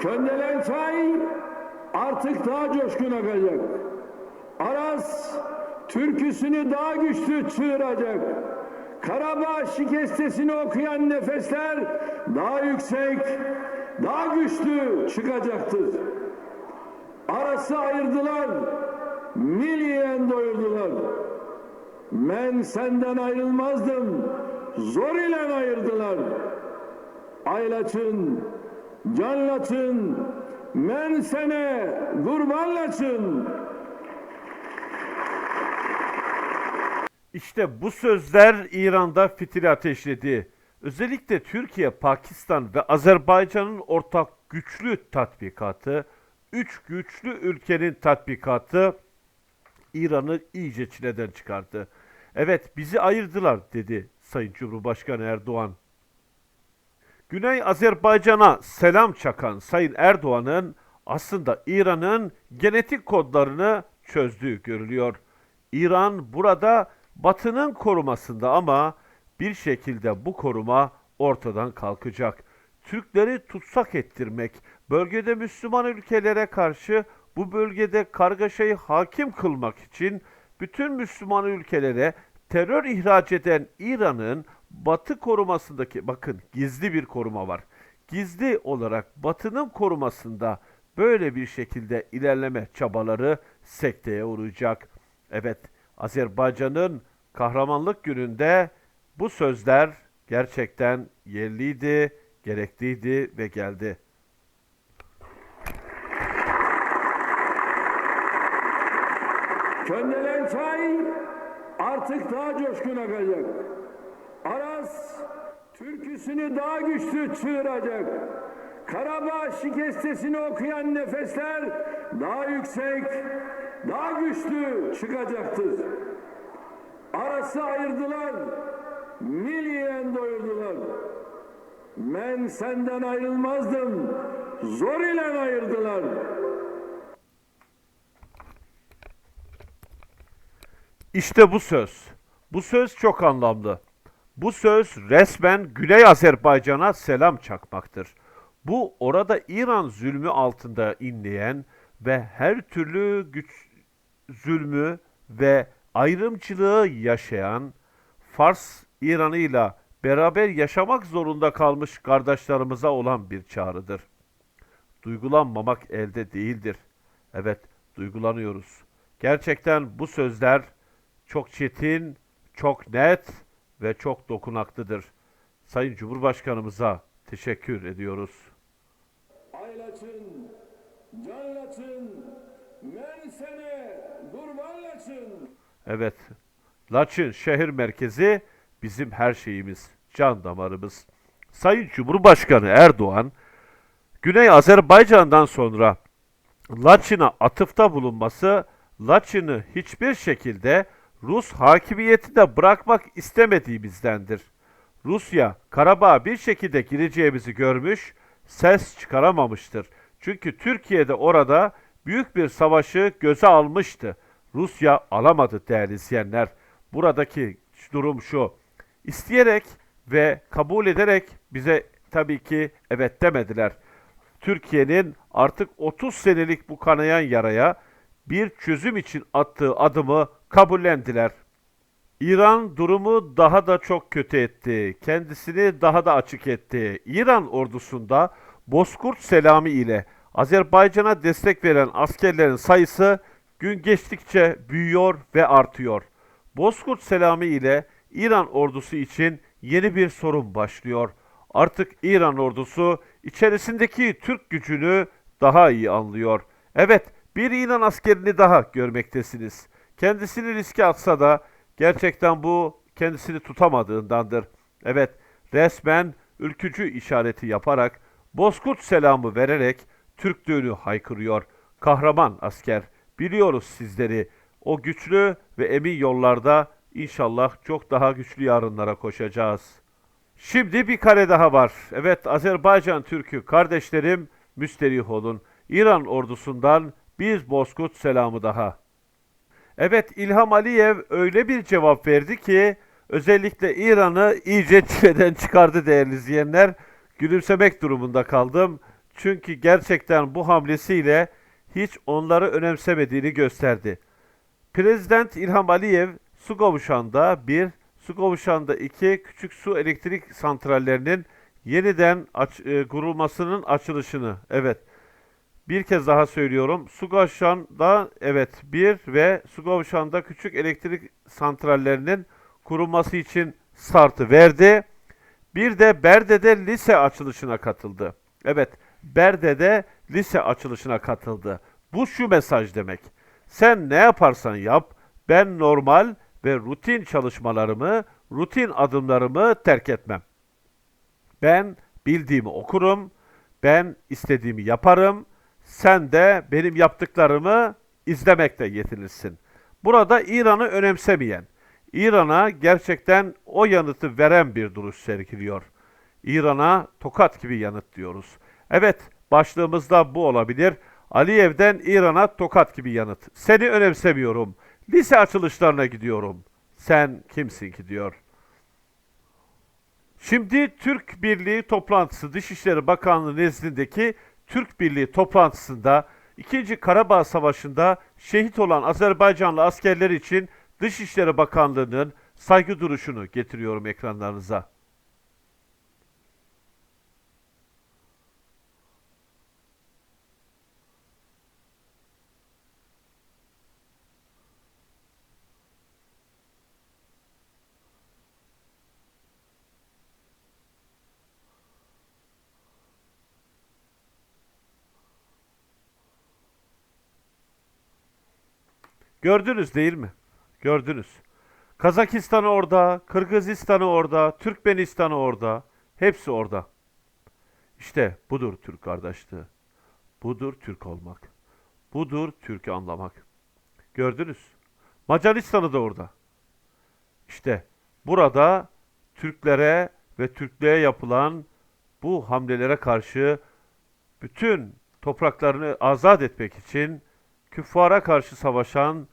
Köndelen çay artık daha coşkun akacak. Aras türküsünü daha güçlü çığıracak. Karabağ şikestesini okuyan nefesler daha yüksek, daha güçlü çıkacaktır. Arası ayırdılar, milliyen doyurdular. Ben senden ayrılmazdım, zor ile ayırdılar. Aylaçın, canlaçın, men sene kurbanlaçın. İşte bu sözler İran'da fitil ateşledi. Özellikle Türkiye, Pakistan ve Azerbaycan'ın ortak güçlü tatbikatı, üç güçlü ülkenin tatbikatı İran'ı iyice çileden çıkardı. Evet bizi ayırdılar dedi Sayın Cumhurbaşkanı Erdoğan. Güney Azerbaycan'a selam çakan Sayın Erdoğan'ın aslında İran'ın genetik kodlarını çözdüğü görülüyor. İran burada Batı'nın korumasında ama bir şekilde bu koruma ortadan kalkacak. Türkleri tutsak ettirmek, bölgede Müslüman ülkelere karşı bu bölgede kargaşayı hakim kılmak için bütün Müslüman ülkelere terör ihraç eden İran'ın Batı korumasındaki bakın gizli bir koruma var. Gizli olarak Batı'nın korumasında böyle bir şekilde ilerleme çabaları sekteye uğrayacak. Evet, Azerbaycan'ın kahramanlık gününde bu sözler gerçekten yerliydi, gerekliydi ve geldi. Köndelen çay artık daha coşkun akacak. Aras türküsünü daha güçlü çığıracak. Karabağ şikestesini okuyan nefesler daha yüksek, daha güçlü çıkacaktır. Arası ayırdılar, milliyen doyurdular. Ben senden ayrılmazdım, zor ile ayırdılar. İşte bu söz. Bu söz çok anlamlı. Bu söz resmen Güney Azerbaycan'a selam çakmaktır. Bu orada İran zulmü altında inleyen ve her türlü güç zulmü ve ayrımcılığı yaşayan Fars İran'ıyla beraber yaşamak zorunda kalmış kardeşlerimize olan bir çağrıdır. Duygulanmamak elde değildir. Evet, duygulanıyoruz. Gerçekten bu sözler çok çetin, çok net ve çok dokunaklıdır. Sayın Cumhurbaşkanımıza teşekkür ediyoruz. Aylaçın, canlaçın, men sene kurbanlaçın. Evet, Laçin şehir merkezi bizim her şeyimiz, can damarımız. Sayın Cumhurbaşkanı Erdoğan, Güney Azerbaycan'dan sonra Laçin'e atıfta bulunması, Laçin'i hiçbir şekilde Rus hakimiyetinde bırakmak istemediğimizdendir. Rusya, Karabağ'a bir şekilde gireceğimizi görmüş, ses çıkaramamıştır. Çünkü Türkiye'de orada büyük bir savaşı göze almıştı. Rusya alamadı değerli izleyenler. Buradaki durum şu. İsteyerek ve kabul ederek bize tabii ki evet demediler. Türkiye'nin artık 30 senelik bu kanayan yaraya bir çözüm için attığı adımı kabullendiler. İran durumu daha da çok kötü etti. Kendisini daha da açık etti. İran ordusunda Bozkurt Selami ile Azerbaycan'a destek veren askerlerin sayısı gün geçtikçe büyüyor ve artıyor. Bozkurt Selami ile İran ordusu için yeni bir sorun başlıyor. Artık İran ordusu içerisindeki Türk gücünü daha iyi anlıyor. Evet, bir İran askerini daha görmektesiniz. Kendisini riske atsa da gerçekten bu kendisini tutamadığındandır. Evet, resmen ülkücü işareti yaparak, Bozkurt selamı vererek Türklüğünü haykırıyor. Kahraman asker, biliyoruz sizleri. O güçlü ve emin yollarda inşallah çok daha güçlü yarınlara koşacağız. Şimdi bir kare daha var. Evet Azerbaycan Türk'ü kardeşlerim müsterih olun. İran ordusundan bir bozkurt selamı daha. Evet İlham Aliyev öyle bir cevap verdi ki özellikle İran'ı iyice çileden çıkardı değerli izleyenler. Gülümsemek durumunda kaldım. Çünkü gerçekten bu hamlesiyle hiç onları önemsemediğini gösterdi. Prezident İlham Aliyev Sugovuşan'da bir, Sugovuşan'da iki küçük su elektrik santrallerinin yeniden aç, e, kurulmasının açılışını, evet bir kez daha söylüyorum. Sugovuşan'da evet bir ve Sugovuşan'da küçük elektrik santrallerinin kurulması için startı verdi. Bir de Berde'de lise açılışına katıldı. Evet, Berde'de lise açılışına katıldı. Bu şu mesaj demek. Sen ne yaparsan yap, ben normal ve rutin çalışmalarımı, rutin adımlarımı terk etmem. Ben bildiğimi okurum, ben istediğimi yaparım, sen de benim yaptıklarımı izlemekle yetinirsin. Burada İran'ı önemsemeyen, İran'a gerçekten o yanıtı veren bir duruş sergiliyor. İran'a tokat gibi yanıt diyoruz. Evet, başlığımızda bu olabilir. Aliyev'den İran'a tokat gibi yanıt. Seni önemsemiyorum. Lise açılışlarına gidiyorum. Sen kimsin ki diyor. Şimdi Türk Birliği toplantısı Dışişleri Bakanlığı nezdindeki Türk Birliği toplantısında 2. Karabağ Savaşı'nda şehit olan Azerbaycanlı askerler için Dışişleri Bakanlığı'nın saygı duruşunu getiriyorum ekranlarınıza. Gördünüz değil mi? Gördünüz. Kazakistan orada, Kırgızistan orada, Türkmenistan orada. Hepsi orada. İşte budur Türk kardeşliği. Budur Türk olmak. Budur Türk'ü anlamak. Gördünüz. Macaristan'ı da orada. İşte burada Türklere ve Türklüğe yapılan bu hamlelere karşı bütün topraklarını azat etmek için küffara karşı savaşan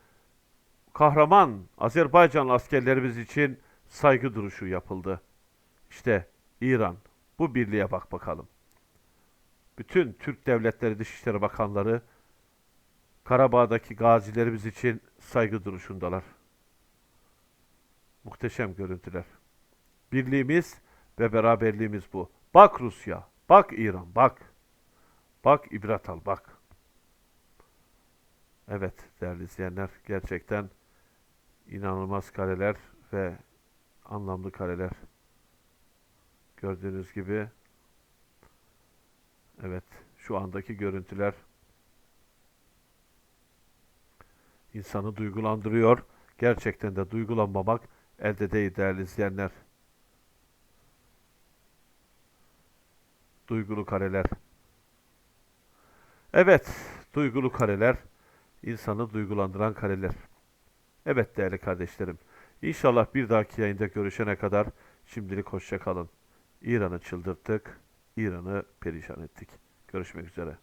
kahraman Azerbaycan askerlerimiz için saygı duruşu yapıldı. İşte İran. Bu birliğe bak bakalım. Bütün Türk Devletleri Dışişleri Bakanları Karabağ'daki gazilerimiz için saygı duruşundalar. Muhteşem görüntüler. Birliğimiz ve beraberliğimiz bu. Bak Rusya, bak İran, bak. Bak ibret al, bak. Evet değerli izleyenler gerçekten inanılmaz kareler ve anlamlı kareler. Gördüğünüz gibi evet şu andaki görüntüler insanı duygulandırıyor. Gerçekten de duygulanmamak elde değil değerli izleyenler. Duygulu kareler. Evet, duygulu kareler insanı duygulandıran kareler. Evet değerli kardeşlerim. İnşallah bir dahaki yayında görüşene kadar şimdilik hoşça kalın. İran'ı çıldırttık, İran'ı perişan ettik. Görüşmek üzere.